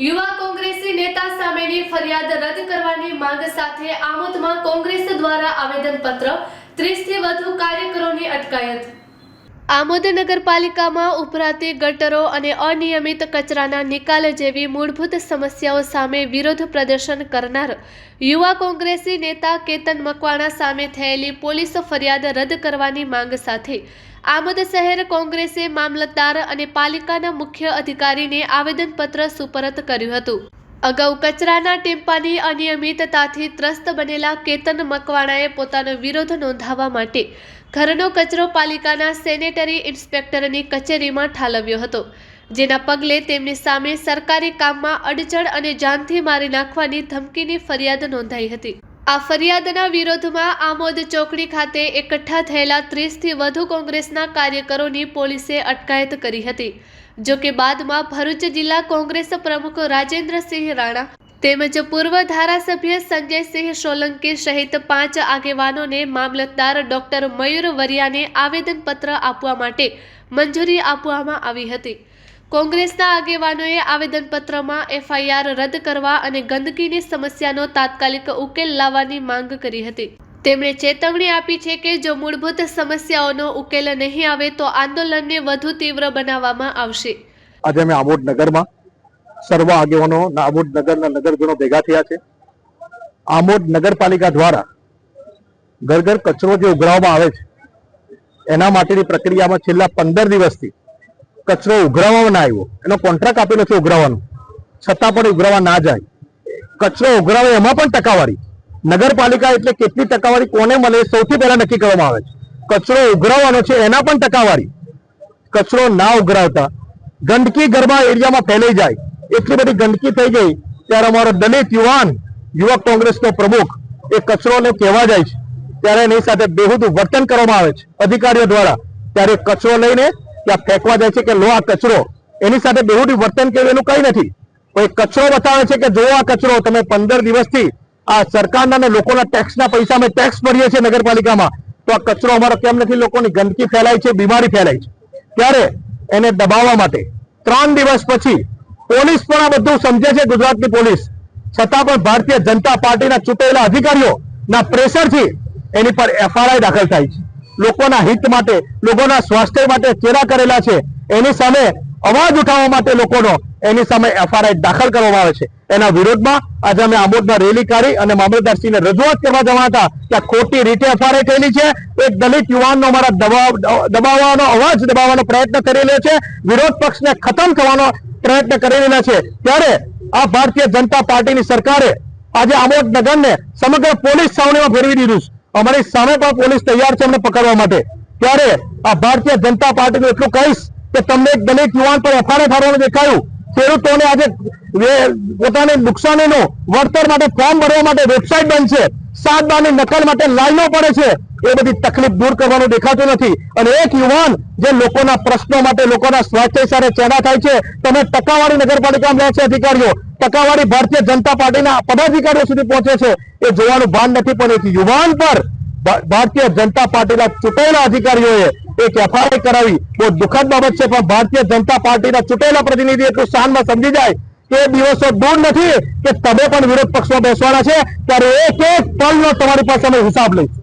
યુવા કોંગ્રેસી નેતા સામેની ફરિયાદ રદ કરવાની માંગ સાથે આમોદમાં કોંગ્રેસ દ્વારા આવેદનપત્ર, ત્રીસથી વધુ કાર્યકરોની અટકાયત. આમોદ નગરપાલિકામાં ઉભરાતી ગટરો અને અનિયમિત કચરાના નિકાલ જેવી મૂળભૂત સમસ્યાઓ સામે વિરોધ પ્રદર્શન કરનાર યુવા કોંગ્રેસી નેતા કેતન મકવાણા સામે થયેલી પોલીસ ફરિયાદ રદ કરવાની માંગ સાથે આમોદ શહેર કોંગ્રેસે મામલતદાર અને પાલિકાના મુખ્ય અધિકારીને આવેદનપત્ર સુપરત કર્યું હતું. અગાઉ કચરાના ટેમ્પાની અનિયમિતતાથી ત્રસ્ત બનેલા કેતન મકવાણાએ પોતાનો વિરોધ નોંધાવવા માટે ઘરનો કચરો પાલિકાના સેનેટરી ઇન્સ્પેક્ટરની કચેરીમાં ઠાલવ્યો હતો, જેના પગલે તેમની સામે સરકારી કામમાં અડચણ અને જાનથી મારી નાખવાની ધમકીની ફરિયાદ નોંધાઈ હતી. આ ફરિયાદના વિરોધમાં આમોદ ચોકડી ખાતે એકઠા થયેલા ત્રીસથી વધુ કોંગ્રેસના કાર્યકરોની પોલીસે અટકાયત કરી હતી, જોકે બાદમાં ભરૂચ જિલ્લા કોંગ્રેસ પ્રમુખ રાજેન્દ્રસિંહ રાણા તેમજ પૂર્વ ધારાસભ્ય સંજયસિંહ સોલંકી સહિત પાંચ આગેવાનોને મામલતદાર ડોક્ટર મયુર વરિયાને આવેદનપત્ર આપવા માટે મંજૂરી આપવામાં આવી હતી. કોંગ્રેસના આગેવાનોએ આવેદનપત્રમાં એફઆઈઆર રદ કરવા અને ગંદકીની સમસ્યાનો તાત્કાલિક ઉકેલ લાવવાની માંગ કરી હતી. તેમણે ચેતવણી આપી છે કે જો મૂળભૂત સમસ્યાઓનો ઉકેલ નહીં આવે તો આંદોલનને વધુ તીવ્ર બનાવવામાં આવશે. આજે અમે આબોટ નગરમાં સર્વ આગેવાનો આમોદ નગરના નગરજનો ભેગા થયા છે. આમોદ નગરપાલિકા દ્વારા ઘર ઘર કચરો જે ઉઘરાવવામાં આવે છે, એના માટેની પ્રક્રિયામાં છેલ્લા પંદર દિવસથી કચરો ઉઘરાવવામાં ના આવ્યો. એનો કોન્ટ્રાક્ટ આપેલો છે ઉઘરાવવાનો. છતાં પણ ઉઘરાવવા ના જાય. કચરો ઉઘરાવે એમાં પણ ટકાવારી. નગરપાલિકા એટલે કેટલી ટકાવારી, કોને મળે સૌથી પહેલા નક્કી કરવામાં આવે છે. કચરો ઉઘરાવવાનો છે, એના પણ ટકાવારી. કચરો ના ઉઘરાવતા ગંદકી ગરબા એરિયામાં ફેલાઈ જાય. એટલી બધી ગંદકી થઈ ગઈ ત્યારે અમારો દલિત યુવાન, યુવક કોંગ્રેસનો પ્રમુખ, એ કચરોને કહેવા જાય છે. ત્યારે એની સાથે બેહુદું વર્તન કરવામાં આવે છે. અધિકારીઓ દ્વારા ત્યારે કચરો લઈને ત્યાં ફેંકવા જાય છે કે લો આ કચરો. એની સાથે બેહુદી વર્તન કર્યું એનું કઈ નથી. કોઈ કચરો બતાવે છે કે જો આ કચરો તમે પંદર દિવસથી આ સરકારના અને લોકોના ટેક્સના પૈસા અમે ટેક્સ ભરીએ છીએ નગરપાલિકામાં, તો આ કચરો અમારો કેમ નથી? લોકોની ગંદકી ફેલાય છે, બીમારી ફેલાય છે. ત્યારે એને દબાવવા માટે ત્રણ દિવસ પછી પોલીસ પણ આ બધું સમજે છે ગુજરાતની પોલીસ. છતાં પણ ભારતીય જનતા પાર્ટીના ચૂંટાયેલા અધિકારીઓ ના પ્રેશરથી એની પર એફઆરઆઈ દાખલ થાય છે. લોકોના હિત માટે, લોકોના સ્વાસ્થ્ય માટે ચેરા કરેલા છે. એની સામે અવાજ ઉઠાવવા માટે લોકોનો એની સામે એફઆરઆઈ દાખલ કરવામાં આવે છે. એના વિરોધમાં આજે અમે આંબોદમાં રેલી કાઢી અને મામલતદારશ્રીને રજૂઆત કરવા જવા હતા કે ખોટી રીતે એફઆરઆઈ થયેલી છે. એક દલિત યુવાનનો અમારા દબાવ દબાવવાનો અવાજ દબાવવાનો પ્રયત્ન કરી રહ્યો છે. વિરોધ પક્ષને ખતમ કરવાનો પ્રયત્ન કરી રહેલા છે. ત્યારે આ ભારતીય જનતા પાર્ટીની સરકારે આજે આમોદ નગરને સમગ્ર પોલીસ છાવણીમાં ફેરવી દીધું છે. અમારી સામે પણ પોલીસ તૈયાર છે અમને પકડવા માટે. ત્યારે આ ભારતીય જનતા પાર્ટીનું એટલું કહીશ કે તમને એક દલિત યુવાન પર એફઆઈઆર થવાનું દેખાયું. ખેડૂતોને આજે પોતાની નુકસાનીનું વળતર માટે ફોર્મ ભરવા માટે વેબસાઇટ બંધ છે. સાત બારની નકલ માટે લાઈનો પડે છે. એ બધી તકલીફ દૂર કરવાનું દેખાતું નથી. અને એક યુવાન જે લોકોના પ્રશ્નો માટે લોકોના સ્વાસ્થ્ય સાથે ચેડા થાય છે, તમે ટકાવાળી નગરપાલિકામાં રહે છે અધિકારીઓ. ટકાવાળી ભારતીય જનતા પાર્ટીના પદાધિકારીઓ સુધી પહોંચે છે. એ જોવાનું ભાન નથી, પણ એક યુવાન પર ભારતીય જનતા પાર્ટીના ચૂંટાયેલા અધિકારીઓએ એક એફઆઈઆર કરાવી. બહુ દુઃખદ બાબત છે, પણ ભારતીય જનતા પાર્ટીના ચૂંટાયેલા પ્રતિનિધિ એટલું શાનમાં સમજી જાય. એ દિવસો દૂર નથી, કે તમે પણ વિરોધ પક્ષમાં બેસવાના છે, ત્યારે એક એક પલનો તમારી પાસે અમે હિસાબ લઈશું.